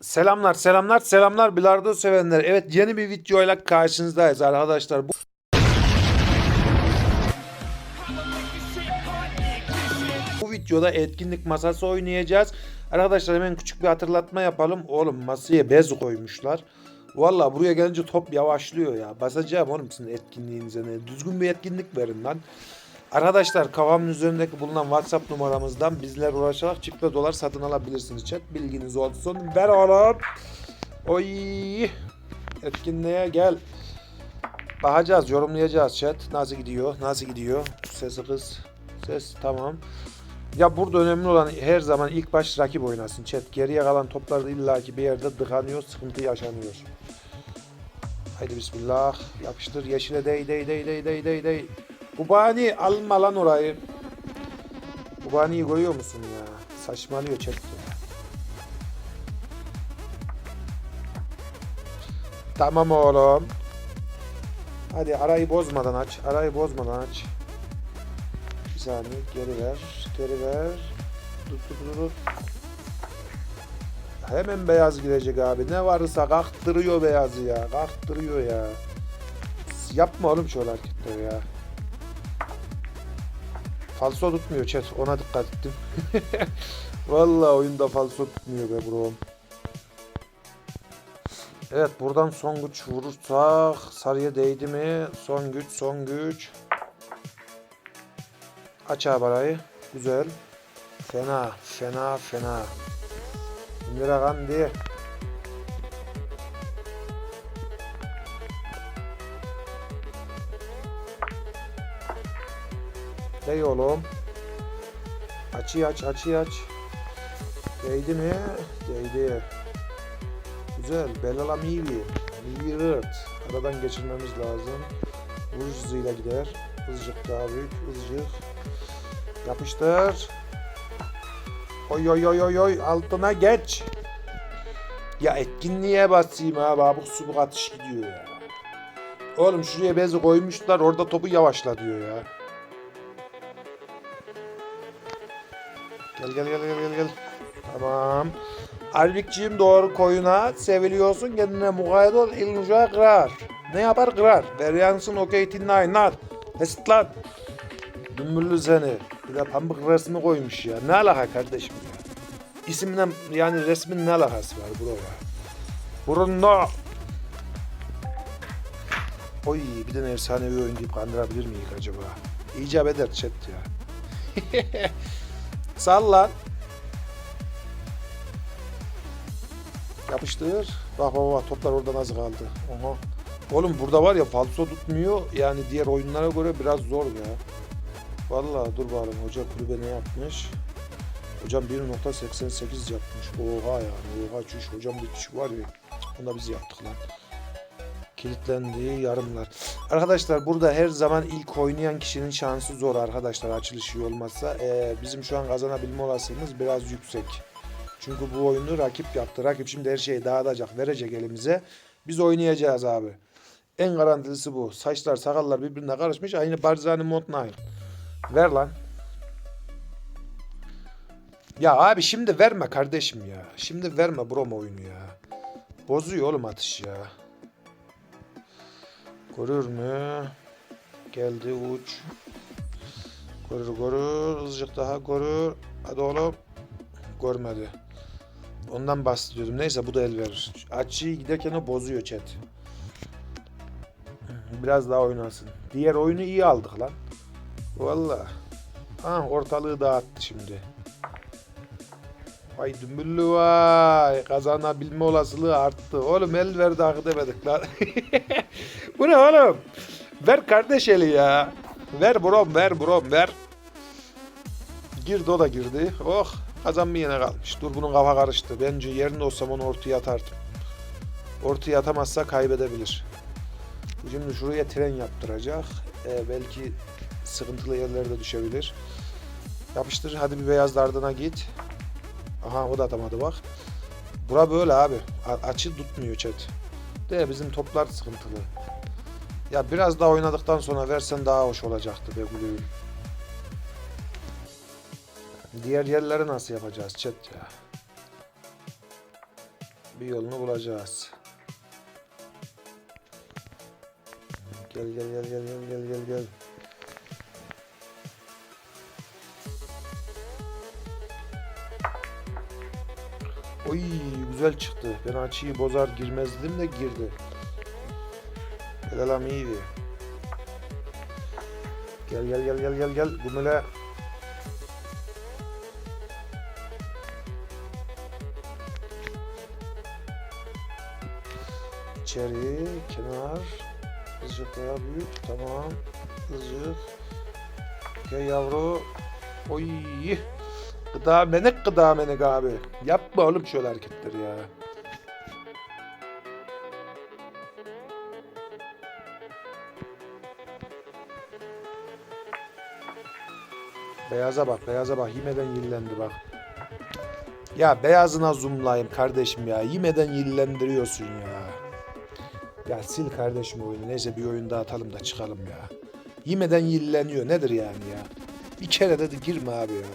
Selamlar, selamlar, selamlar bilardo sevenler. Evet yeni bir videoyla karşınızdayız arkadaşlar. Bu... Bu videoda etkinlik masası oynayacağız. Arkadaşlar hemen küçük bir hatırlatma yapalım. Oğlum masaya bez koymuşlar. Valla buraya gelince top yavaşlıyor ya. Basacağım oğlum sizin etkinliğinize ne. Düzgün bir etkinlik verin lan. Arkadaşlar kafamın üzerindeki bulunan WhatsApp numaramızdan bizler uğraşarak çifte dolar satın alabilirsiniz chat. Bilginiz olsun. Oğlum. Oy. Etkinliğe gel. Bakacağız, yorumlayacağız chat. Nasıl gidiyor? Nasıl gidiyor? Sesi kız. Ses tamam. Ya burada önemli olan her zaman ilk baş rakip oynasın chat. Geriye kalan toplar illaki bir yerde dıkanıyor, sıkıntı yaşanıyor. Haydi bismillah. Yapıştır yeşile dey dey dey dey dey dey dey. Kubani alma lan orayı. Kubani'yi görüyor musun ya? Saçmalıyor chat. Tamam oğlum. Hadi arayı bozmadan aç. Arayı bozmadan aç. Bir saniye geri ver. Geri ver. Tut tut tut. Hemen beyaz girecek abi. Ne varsa kalktırıyor beyazı ya. Kalktırıyor ya. Yapma oğlum şöyle hareketleri ya. Falso tutmuyor chat. Ona dikkat ettim. Vallahi oyunda falso tutmuyor be bro. Evet buradan son güç vurursak sarıya değdi mi? Son güç son güç. Aç abi arayı. Güzel. Fena fena fena. Indira Gandhi. Dey oğlum. Açı aç açı aç. Değdi mi? Değdi. Güzel. Belala Mivi. Mivi Rırt. Aradan geçirmemiz lazım. Vuruş hızıyla gider. Hızcık daha büyük. Hızcık. Yapıştır. Oy oy oy oy oy. Altına geç. Ya etkinliğe basayım abi. Abuk subuk atış gidiyor ya. Oğlum şuraya bezi koymuşlar. Orada topu yavaşla diyor ya. Gel gel gel gel gel gel. Tamam. Albikciğim doğru koyuna seviliyorsun kendine mukayyet ol ilmuca kırar. Ne yapar kırar. Veryansın okey tinlaynar. Hesit lan. Dümbüllü seni. Bir de pambık resmi koymuş ya. Ne alaka kardeşim ya. İsimle yani resmin ne alakası var bro ya. Burunla. Oy bir de efsanevi oyun deyip kandırabilir miyiz acaba? İcap eder chat ya. Salla. Yapıştır. Bak bak bak toplar orada nasıl kaldı. Oha. Oğlum burada var ya falso tutmuyor. Yani diğer oyunlara göre biraz zor ya. Vallahi dur bakalım hoca kulübe ne yapmış? Hocam 1.88 yapmış. Oha yani. Oha çüş. Hocam bir çüş var ya. Onu da biz yaptık lan. Kilitlendiği yarımlar. Arkadaşlar burada her zaman ilk oynayan kişinin şansı zor arkadaşlar açılış iyi olmazsa. Ee, bizim şu an kazanabilme olasılığımız biraz yüksek. Çünkü bu oyunu rakip yaptı. Rakip şimdi her şeyi dağıtacak, verecek elimize. Biz oynayacağız abi. En garantilisi bu. Saçlar, sakallar birbirine karışmış. Aynı Barzani 9. Ver lan. Ya abi şimdi verme kardeşim ya. Şimdi verme brom oyunu ya. Bozuyor oğlum atış ya. Görür mü? Geldi uç. Görür görür. Azıcık daha görür. Hadi oğlum. Görmedi. Ondan bahsediyordum. Neyse bu da el verir. Açıyı giderken o bozuyor chat. Biraz daha oynasın. Diğer oyunu iyi aldık lan. Valla. Ha ortalığı dağıttı şimdi. Vay dümbüllü vay. Kazanabilme olasılığı arttı. Oğlum el verdi hak edemedik lan. Bu ne oğlum? Ver kardeş eli ya. Ver brom ver brom ver. Girdi o da girdi. Oh kazanmayana kalmış. Dur bunun kafa karıştı. Bence yerinde olsam onu ortaya atardım. Ortaya atamazsa kaybedebilir. Şimdi şuraya tren yaptıracak. Ee, belki sıkıntılı yerlerde düşebilir. Yapıştır. Hadi bir beyaz ardına git. Aha o da atamadı bak. Bura böyle abi. A- açı tutmuyor chat. De bizim toplar sıkıntılı. Ya biraz daha oynadıktan sonra versen daha hoş olacaktı be gülüğüm. Diğer yerleri nasıl yapacağız chat ya? bir yolunu bulacağız. Gel gel gel gel gel gel gel gel. Oy güzel çıktı. Ben açıyı bozar girmez dedim de girdi. Helalam iyiydi. Gel gel gel gel gel gel. Gümüle. İçeri, kenar. Azıcık daha büyük. Tamam. Azıcık. Gel yavru. Oy. Gıda menek gıda menek abi. Yapma oğlum şöyle hareketleri ya. Beyaza bak, beyaza bak. Yemeden yillendi bak. Ya beyazına zoomlayayım kardeşim ya. Yemeden yillendiriyorsun ya. Ya sil kardeşim oyunu. Neyse bir oyun daha atalım da çıkalım ya. Yemeden yilleniyor. Nedir yani ya? Bir kere de girme abi ya.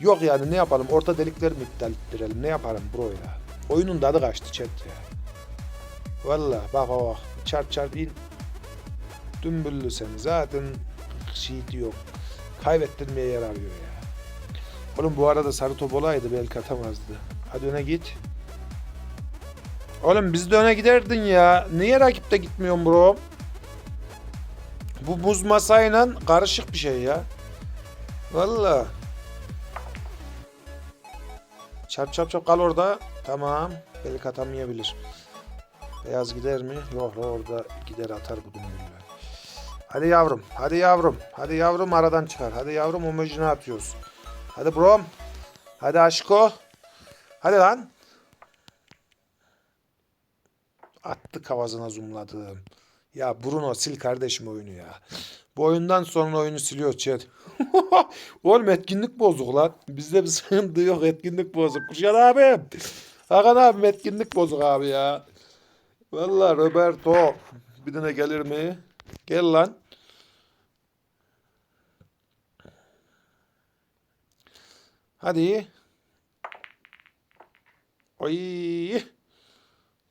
Yok yani ne yapalım? Orta delikleri mi iptal ettirelim? Ne yapalım bro ya? Oyunun tadı kaçtı chat ya. Valla bak bak. Çarp çarp in. Dümbüllü sen. Zaten şeydi yok. Kaybettirmeye yer arıyor ya. Oğlum bu arada sarı top olaydı belki atamazdı. Hadi öne git. Oğlum biz de öne giderdin ya. Niye rakipte gitmiyorsun bro? Bu buz masayla karışık bir şey ya. Valla. Çarp çarp çarp kal orada. Tamam. Belki atamayabilir. Beyaz gider mi? Yok orada gider atar bu dümbüller. Hadi yavrum. Hadi yavrum. Hadi yavrum aradan çıkar. Hadi yavrum omajını atıyoruz. Hadi brom. Hadi aşko. Hadi lan. Attı kavazına zoomladım. Ya Bruno sil kardeşim oyunu ya. Bu oyundan sonra oyunu siliyor chat. Oğlum etkinlik bozuk lan. Bizde bir sıkıntı yok etkinlik bozuk. Kuşat abi. Hakan abi etkinlik bozuk abi ya. Valla Roberto. Bir tane gelir mi? Gel lan. Hadi. Oy.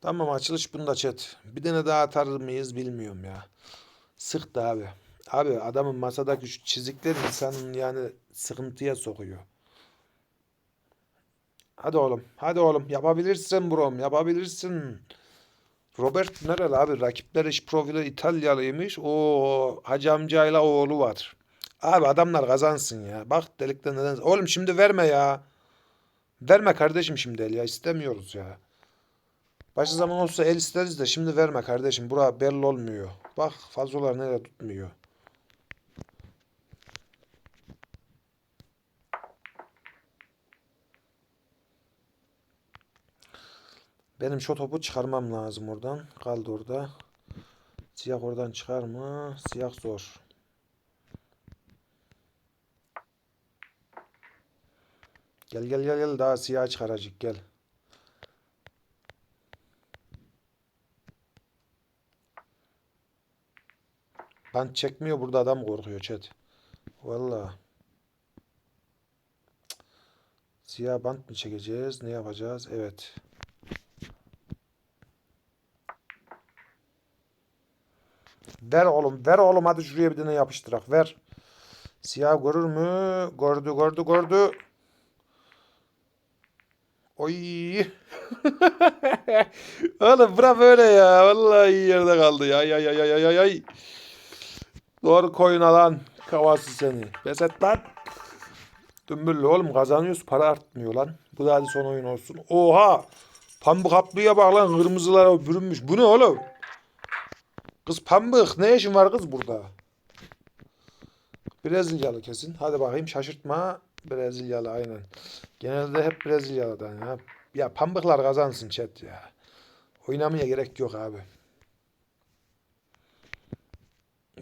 Tamam açılış bunda chat. Bir tane daha atar mıyız bilmiyorum ya. Sıktı abi. Abi adamın masadaki şu çizikler insanın yani sıkıntıya sokuyor. Hadi oğlum. Hadi oğlum. Yapabilirsin brom. Yapabilirsin. Robert nereli abi? Rakipler iş profili İtalyalıymış. O Hacı amcayla oğlu var. Abi adamlar kazansın ya. Bak delikten neden... Oğlum şimdi verme ya. Verme kardeşim şimdi el ya. istemiyoruz ya. Başka zaman olsa el isteriz de şimdi verme kardeşim. Bura belli olmuyor. Bak fazlalar nereye tutmuyor. Benim şu topu çıkarmam lazım oradan. Kaldı orada. Siyah oradan çıkar mı? Siyah zor. Gel gel gel gel daha siyah çıkaracak gel. Bant çekmiyor burada adam korkuyor chat. Valla. Siyah bant mı çekeceğiz? Ne yapacağız? Evet. Ver oğlum, ver oğlum hadi şuraya bir tane yapıştırak. Ver. Siyah görür mü? Gördü, gördü, gördü. Oy. oğlum bura böyle ya. Vallahi yerde kaldı ya. Ay ay ay ay ay ay. Doğru koyun alan. Kavası seni. Pes lan. Dümbüllü oğlum kazanıyoruz. Para artmıyor lan. Bu da hadi son oyun olsun. Oha. Pambık kaplıya bak lan. Kırmızılara bürünmüş. Bu ne oğlum? Kız pambık. Ne işin var kız burada? Brezilyalı kesin. Hadi bakayım şaşırtma. Brezilyalı aynen. Genelde hep Brezilyalı'dan ya. Ya pambıklar kazansın chat ya. Oynamaya gerek yok abi.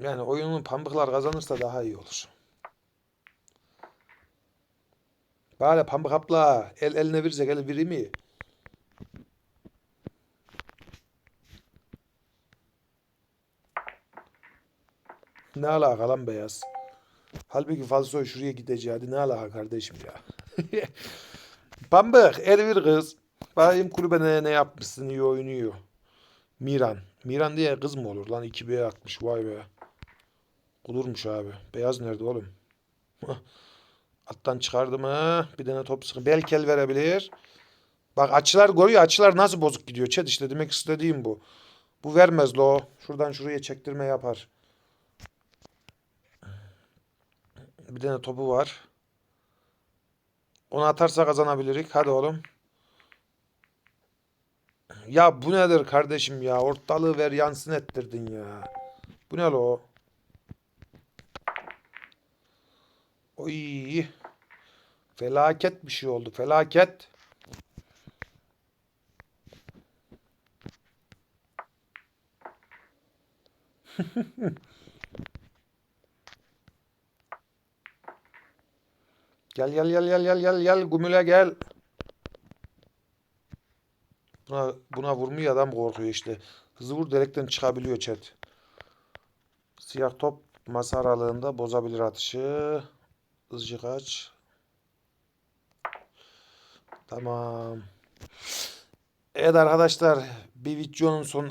Yani oyunun pambıklar kazanırsa daha iyi olur. Bari pambık abla el eline verecek el biri mi? Ne alaka lan beyaz? Halbuki falsoy şuraya gideceği. Hadi ne alaka kardeşim ya? Pambık el bir kız. Bakayım kulübede ne yapmışsın iyi oynuyor. Miran. Miran diye kız mı olur lan 2B atmış vay be. Kudurmuş abi. Beyaz nerede oğlum? Alttan çıkardı mı? Bir tane top sıkı. Belki el verebilir. Bak açılar görüyor. Açılar nasıl bozuk gidiyor. Çet işte demek istediğim bu. Bu vermez lo. Şuradan şuraya çektirme yapar. Bir tane topu var. Onu atarsa kazanabilirik. Hadi oğlum. Ya bu nedir kardeşim ya? Ortalığı ver yansın ettirdin ya. Bu ne lo? Oy. Felaket bir şey oldu. Felaket. Gel gel gel gel gel gel gel Gümüle gel. Buna, buna vurmuyor adam korkuyor işte. Hızlı vur delikten çıkabiliyor chat. Siyah top masa aralığında bozabilir atışı. Hızlıca kaç. Tamam. Evet arkadaşlar bir videonun son